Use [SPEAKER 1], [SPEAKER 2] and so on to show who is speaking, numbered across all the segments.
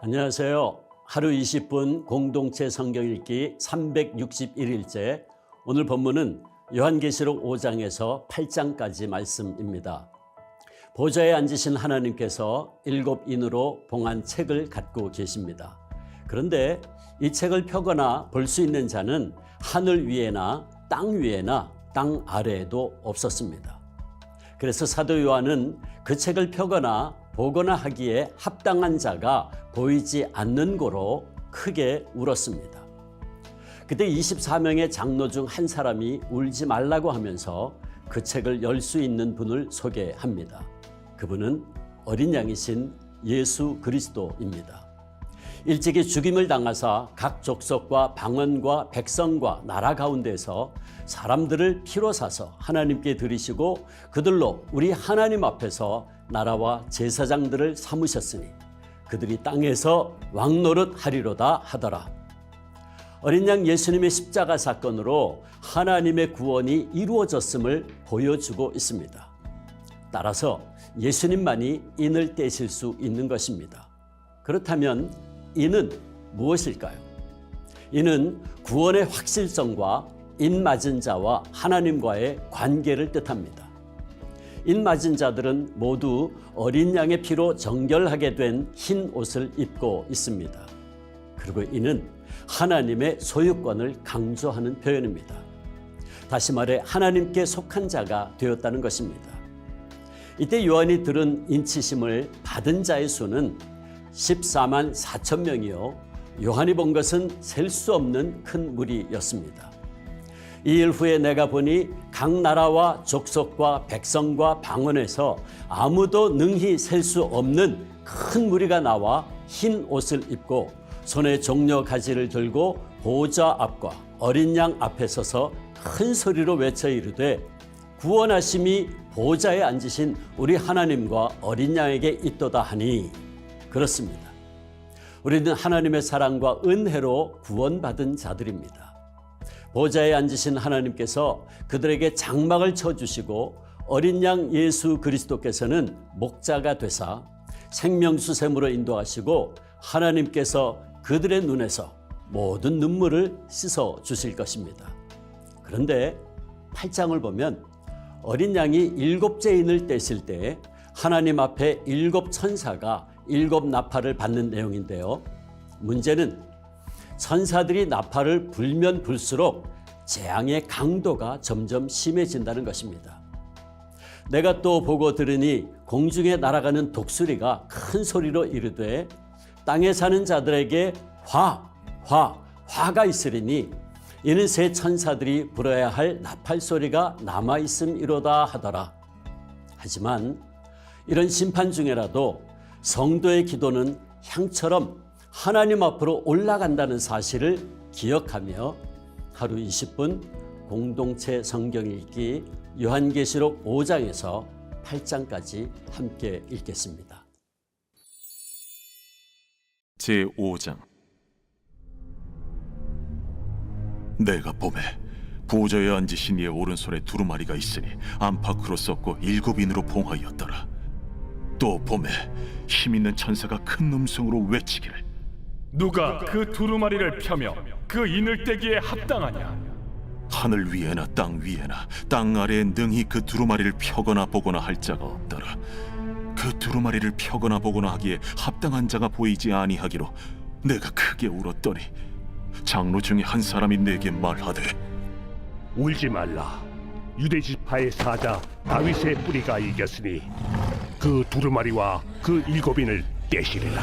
[SPEAKER 1] 안녕하세요. 하루 20분 공동체 성경 읽기 361일째 오늘 본문은 요한계시록 5장에서 8장까지 말씀입니다. 보좌에 앉으신 하나님께서 일곱 인으로 봉한 책을 갖고 계십니다. 그런데 이 책을 펴거나 볼 수 있는 자는 하늘 위에나 땅 위에나 땅 아래에도 없었습니다. 그래서 사도 요한은 그 책을 펴거나 보거나 하기에 합당한 자가 보이지 않는 고로 크게 울었습니다. 그때 24명의 장로 중 한 사람이 울지 말라고 하면서 그 책을 열 수 있는 분을 소개합니다. 그분은 어린 양이신 예수 그리스도입니다. 일찍이 죽임을 당하사 각 족속과 방언과 백성과 나라 가운데서 사람들을 피로 사서 하나님께 드리시고 그들로 우리 하나님 앞에서 나라와 제사장들을 삼으셨으니 그들이 땅에서 왕노릇 하리로다 하더라. 어린 양 예수님의 십자가 사건으로 하나님의 구원이 이루어졌음을 보여주고 있습니다. 따라서 예수님만이 인을 떼실 수 있는 것입니다. 그렇다면 이는 무엇일까요? 이는 구원의 확실성과 인 맞은 자와 하나님과의 관계를 뜻합니다. 인 맞은 자들은 모두 어린 양의 피로 정결하게 된 흰 옷을 입고 있습니다. 그리고 이는 하나님의 소유권을 강조하는 표현입니다. 다시 말해 하나님께 속한 자가 되었다는 것입니다. 이때 요한이 들은 인치심을 받은 자의 수는 14만 4천 명이요. 요한이 본 것은 셀 수 없는 큰 무리였습니다. 이일 후에 내가 보니 각 나라와 족속과 백성과 방언에서 아무도 능히 셀 수 없는 큰 무리가 나와 흰 옷을 입고 손에 종려 가지를 들고 보좌 앞과 어린 양 앞에 서서 큰 소리로 외쳐 이르되 구원하심이 보좌에 앉으신 우리 하나님과 어린 양에게 있도다 하니 그렇습니다. 우리는 하나님의 사랑과 은혜로 구원받은 자들입니다. 보좌에 앉으신 하나님께서 그들에게 장막을 쳐주시고 어린 양 예수 그리스도께서는 목자가 되사 생명수샘으로 인도하시고 하나님께서 그들의 눈에서 모든 눈물을 씻어 주실 것입니다. 그런데 8장을 보면 어린 양이 일곱째 인을 떼실 때 하나님 앞에 일곱 천사가 일곱 나팔을 받는 내용인데요. 문제는 천사들이 나팔을 불면 불수록 재앙의 강도가 점점 심해진다는 것입니다. 내가 또 보고 들으니 공중에 날아가는 독수리가 큰 소리로 이르되 땅에 사는 자들에게 화, 화, 화가 있으리니 이는 새 천사들이 불어야 할 나팔 소리가 남아 있음이로다 하더라. 하지만 이런 심판 중에라도 성도의 기도는 향처럼 하나님 앞으로 올라간다는 사실을 기억하며 하루 20분 공동체 성경 읽기 요한계시록 5장에서 8장까지 함께 읽겠습니다.
[SPEAKER 2] 제 5장 내가 봄에 보좌에 앉으신 이의 오른손에 두루마리가 있으니 안팎으로 썼고 일곱 인으로 봉하였더라 또 봄에 힘 있는 천사가 큰 음성으로 외치기를
[SPEAKER 3] 누가 그 두루마리를 펴며 그 인을 떼기에 합당하냐?
[SPEAKER 2] 하늘 위에나 땅 위에나 땅 아래에 능히 그 두루마리를 펴거나 보거나 할 자가 없더라 그 두루마리를 펴거나 보거나 하기에 합당한 자가 보이지 아니하기로 내가 크게 울었더니 장로 중에 한 사람이 내게 말하되
[SPEAKER 4] 울지 말라. 유대 지파의 사자 다윗의 뿌리가 이겼으니 그 두루마리와 그 일곱인을 떼시리라.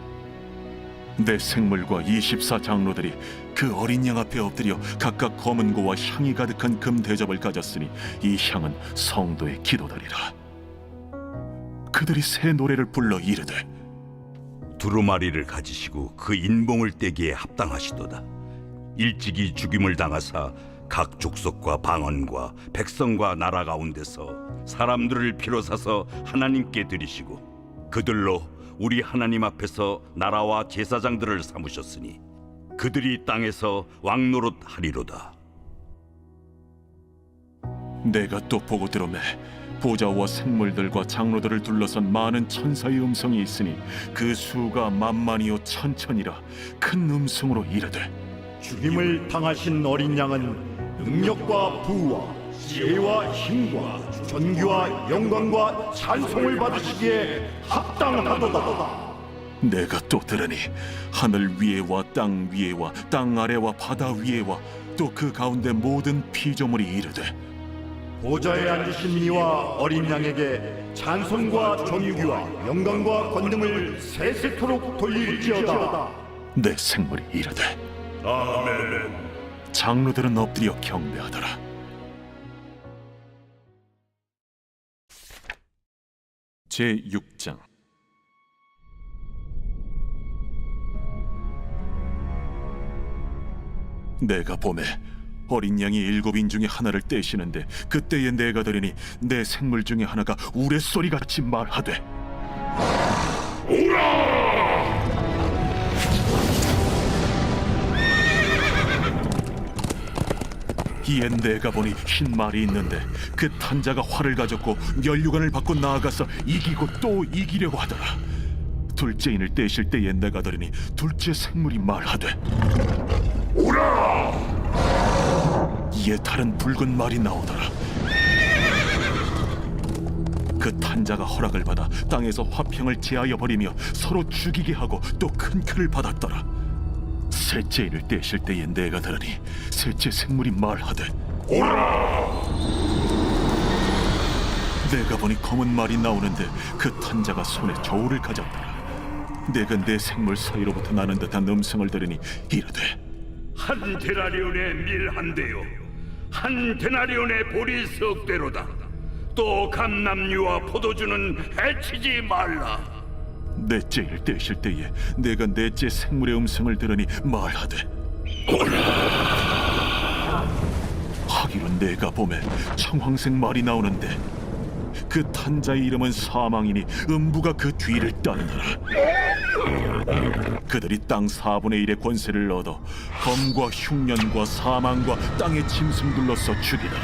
[SPEAKER 2] 내 생물과 24 장로들이 그 어린 양 앞에 엎드려 각각 검은 고와 향이 가득한 금 대접을 가졌으니 이 향은 성도의 기도들이라 그들이 새 노래를 불러 이르되
[SPEAKER 5] 두루마리를 가지시고 그 인봉을 떼기에 합당하시도다. 일찍이 죽임을 당하사 각 족속과 방언과 백성과 나라 가운데서 사람들을 피로 사서 하나님께 드리시고 그들로 우리 하나님 앞에서 나라와 제사장들을 삼으셨으니 그들이 땅에서 왕노릇 하리로다.
[SPEAKER 2] 내가 또 보고 들음에 보좌와 생물들과 장로들을 둘러선 많은 천사의 음성이 있으니 그 수가 만만이요 천천이라 큰 음성으로 이르되
[SPEAKER 6] 죽임을 당하신 어린 양은 능력과 부와 지혜와 힘과 존귀와 영광과 찬송을 받으시기에 합당하도다.
[SPEAKER 2] 내가 또 들으니 하늘 위에와 땅 위에와 땅 아래와 바다 위에와 또 그 가운데 모든 피조물이 이르되
[SPEAKER 6] 보좌에 앉으신 이와 어린 양에게 찬송과 존귀와 영광과 권능을 세세토록 돌릴지어다.
[SPEAKER 2] 내 생물이 이르되
[SPEAKER 4] 아멘.
[SPEAKER 2] 장로들은 엎드려 경배하더라 제 6장. 내가 봄에 어린 양이 일곱인 중에 하나를 떼시는데 그때에 내가 들으니 내 생물 중에 하나가 우레소리 같이 말하되 이에 내가 보니 흰 말이 있는데 그 탄자가 활을 가졌고 면류관을 받고 나아가서 이기고 또 이기려고 하더라. 둘째 인을 떼실 때에 내가 들으니 둘째 생물이 말하되 오라! 이에 다른 붉은 말이 나오더라. 그 탄자가 허락을 받아 땅에서 화평을 제하여 버리며 서로 죽이게 하고 또 큰 칼을 받았더라 셋째 인을 떼실 때에 내가 들으니 셋째 생물이 말하되 오라 내가 보니 검은 말이 나오는데 그 탄자가 손에 저울을 가졌더라 내가 내 생물 사이로부터 나는 듯한 음성을 들으니 이르되
[SPEAKER 4] 한 데나리온의 밀한 대요. 한 데나리온의 보리 석 대로다. 또 감남류와 포도주는 해치지 말라.
[SPEAKER 2] 넷째 일 떼실 때에 내가 넷째 생물의 음성을 들으니 말하되 오라! 하기로 내가 봄에 청황색 말이 나오는데 그 탄자의 이름은 사망이니 음부가 그 뒤를 따르더라. 그들이 땅 4분의 1의 권세를 얻어 검과 흉년과 사망과 땅의 짐승들로서 죽이더라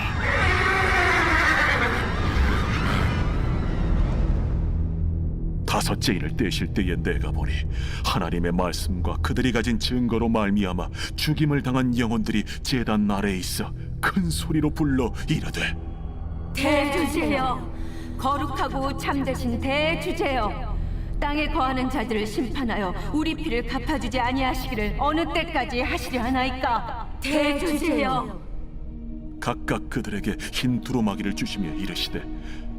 [SPEAKER 2] 다섯째 인을 떼실 때에 내가 보니 하나님의 말씀과 그들이 가진 증거로 말미암아 죽임을 당한 영혼들이 제단 아래에 있어 큰 소리로 불러 이르되
[SPEAKER 7] 대주제여 거룩하고 참되신 대주제여. 땅에 거하는 자들을 심판하여 우리 피를 갚아주지 아니하시기를 어느 때까지 하시려 하나이까? 대주제여.
[SPEAKER 2] 각각 그들에게 흰 두루마기를 주시며 이르시되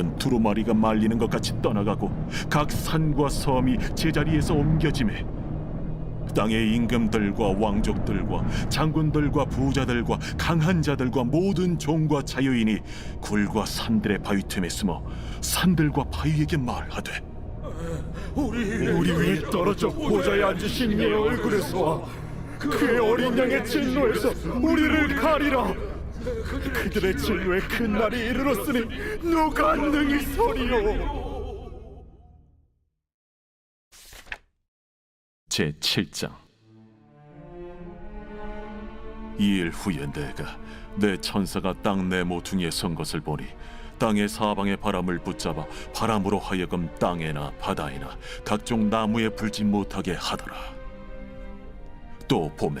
[SPEAKER 2] 하늘은 두루마리가 말리는 것 같이 떠나가고 각 산과 섬이 제자리에서 옮겨지매 땅의 임금들과 왕족들과 장군들과 부자들과 강한 자들과 모든 종과 자유인이 굴과 산들의 바위 틈에 숨어 산들과 바위에게 말하되
[SPEAKER 6] 우리 위에 떨어져 보좌에 앉으신 이의 얼굴에서 그의 어린 양의 진노에서 우리를 가리라. 그들의 진노에 큰 날이 이르렀으니 누가 능히 서리요.
[SPEAKER 2] 제 7장 이 일 후에 내가 내 천사가 땅내 모퉁이에 선 것을 보니 땅의 사방의 바람을 붙잡아 바람으로 하여금 땅에나 바다에나 각종 나무에 불지 못하게 하더라 또 봄에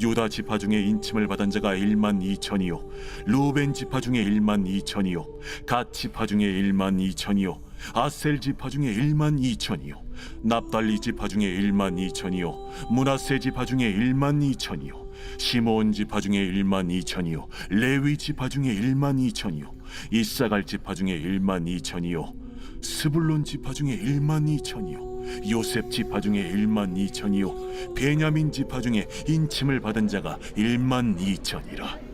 [SPEAKER 2] 유다 지파 중에 인침을 받은 자가 1만 2천이요 루벤 지파 중에 1만 2천이요 갓 지파 중에 1만 2천이요 아셀 지파 중에 1만 2천이요 납달리 지파 중에 1만 2천이요 문하세 지파 중에 1만 2천이요 시므온 지파 중에 1만 2천이요 레위 지파 중에 1만 2천이요 이사갈 지파 중에 1만 2천이요 스불론 지파 중에 1만 2천이요 요셉 지파 중에 1만 2천이요. 베냐민 지파 중에 인침을 받은 자가 1만 2천이라.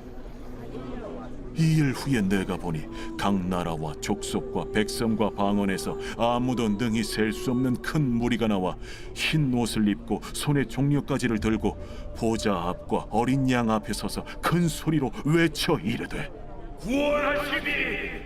[SPEAKER 2] 이 일 후에 내가 보니 각 나라와 족속과 백성과 방언에서 아무도 능히 셀 수 없는 큰 무리가 나와 흰 옷을 입고 손에 종려가지를 들고 보좌 앞과 어린 양 앞에 서서 큰 소리로 외쳐 이르되
[SPEAKER 4] 구원하시니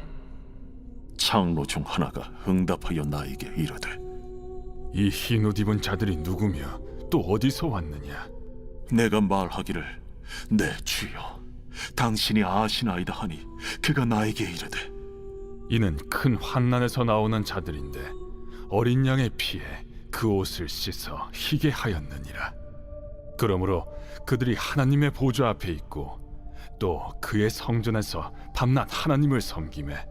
[SPEAKER 2] 장로 중 하나가 응답하여 나에게 이르되
[SPEAKER 3] 이 흰 옷 입은 자들이 누구며 또 어디서 왔느냐?
[SPEAKER 2] 내가 말하기를 내 주여 당신이 아시나이다 하니 그가 나에게 이르되
[SPEAKER 3] 이는 큰 환난에서 나오는 자들인데 어린 양의 피에 그 옷을 씻어 희게 하였느니라. 그러므로 그들이 하나님의 보좌 앞에 있고 또 그의 성전에서 밤낮 하나님을 섬김에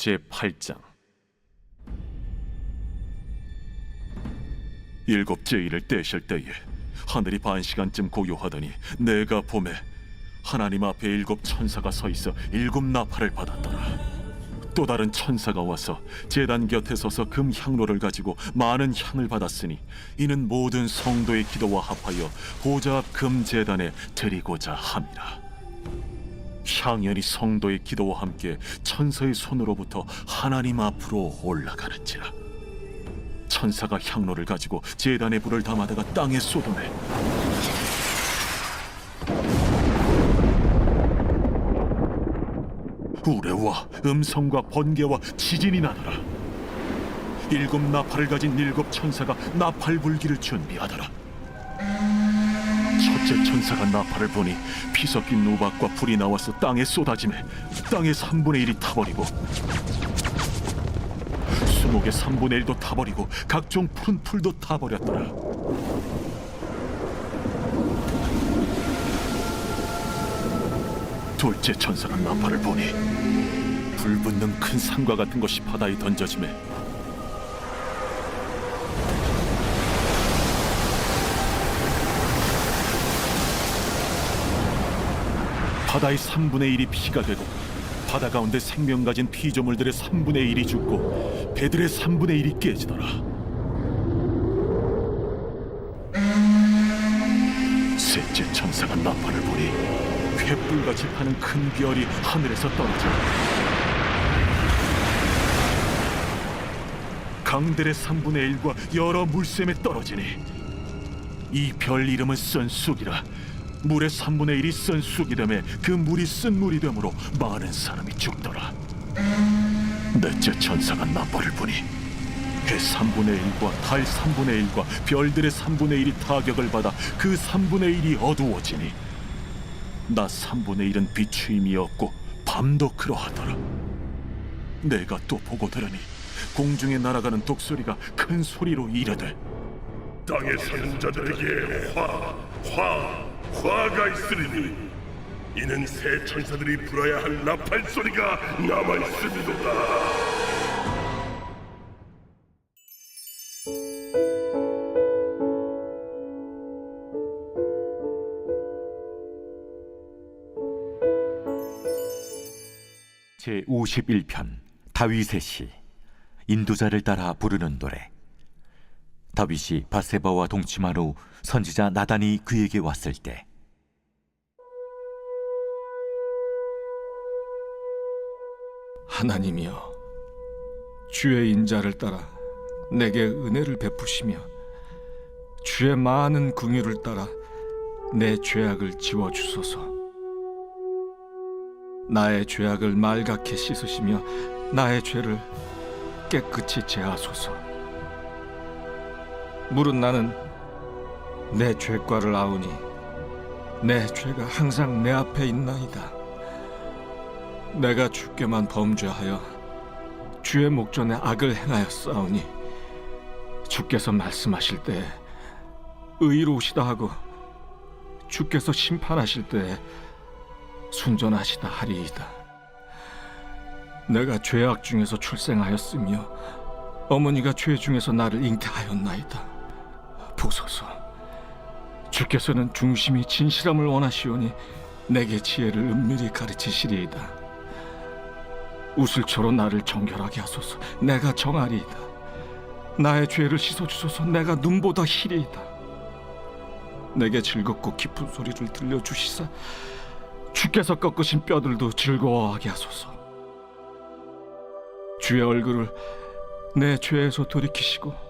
[SPEAKER 2] 제 8장 일곱째 일을 떼실 때에 하늘이 반 시간쯤 고요하더니 내가 봄에 하나님 앞에 일곱 천사가 서 있어 일곱 나팔을 받았더라. 또 다른 천사가 와서 제단 곁에 서서 금 향로를 가지고 많은 향을 받았으니 이는 모든 성도의 기도와 합하여 보좌 앞금 제단에 드리고자 함이라. 향연이 성도의 기도와 함께 천사의 손으로부터 하나님 앞으로 올라가는지라. 천사가 향로를 가지고 제단에 불을 담아다가 땅에 쏟아내 우레와 음성과 번개와 지진이 나더라. 일곱 나팔을 가진 일곱 천사가 나팔 불기를 준비하더라 첫째 천사가 나팔을 보니 피 섞인 누박과 불이 나와서 땅에 쏟아지매 땅의 3분의 1이 타버리고 수목의 3분의 1도 타버리고 각종 푸른 풀도 타버렸더라. 둘째 천사가 나팔을 보니 불 붙는 큰 산과 같은 것이 바다에 던져지매 바다의 3분의 1이 피가 되고 바다 가운데 생명 가진 피조물들의 3분의 1이 죽고 배들의 3분의 1이 깨지더라. 셋째 천사가 나팔을 보니 횃불같이 타는 큰 별이 하늘에서 떨어져 강들의 3분의 1과 여러 물샘에 떨어지니 이 별 이름은 쓴쑥이라 물의 3분의 1이 쓴 쑥이라며 그 물이 쓴 물이 되므로 많은 사람이 죽더라. 넷째 천사가 나팔을 보니 해 3분의 1과 달 3분의 1과 별들의 3분의 1이 타격을 받아 그 3분의 1이 어두워지니 나 3분의 1은 비추임이 없고 밤도 그러하더라. 내가 또 보고 들으니 공중에 날아가는 독소리가 큰 소리로 이르되
[SPEAKER 4] 땅에 사는 자들에게 화, 화, 화가 있으리니 이는 새 천사들이 불어야 할 나팔 소리가 남아 있음이로다.
[SPEAKER 8] 제 51편 다윗의 시 인도자를 따라 부르는 노래 다윗이 바세바와 동침한 후 선지자 나단이 그에게 왔을 때.
[SPEAKER 6] 하나님이여 주의 인자를 따라 내게 은혜를 베푸시며 주의 많은 궁유를 따라 내 죄악을 지워 주소서. 나의 죄악을 말갛게 씻으시며 나의 죄를 깨끗이 제하소서 물은 나는 내 죄과를 아우니 내 죄가 항상 내 앞에 있나이다 내가 주께만 범죄하여 주의 목전에 악을 행하였사오니 주께서 말씀하실 때 의로우시다 하고 주께서 심판하실 때 순전하시다 하리이다. 내가 죄악 중에서 출생하였으며 어머니가 죄 중에서 나를 잉태하였나이다. 보소서, 주께서는 중심이 진실함을 원하시오니 내게 지혜를 은밀히 가르치시리이다. 우슬초로 나를 정결하게 하소서. 내가 정하리이다. 나의 죄를 씻어 주소서. 내가 눈보다 희리이다. 내게 즐겁고 깊은 소리를 들려 주시사 주께서 꺾으신 뼈들도 즐거워하게 하소서. 주의 얼굴을 내 죄에서 돌이키시고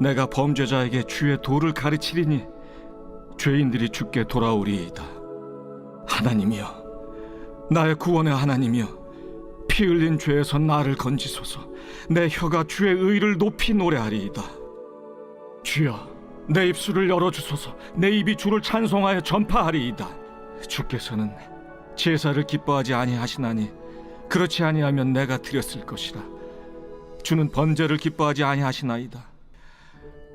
[SPEAKER 6] 내가 범죄자에게 주의 도를 가르치리니 죄인들이 주께 돌아오리이다. 하나님이여, 나의 구원의 하나님이여. 피 흘린 죄에서 나를 건지소서. 내 혀가 주의 의를 높이 노래하리이다. 주여 내 입술을 열어 주소서. 내 입이 주를 찬송하여 전파하리이다. 주께서는 제사를 기뻐하지 아니하시나니 그렇지 아니하면 내가 드렸을 것이라. 주는 번제를 기뻐하지 아니하시나이다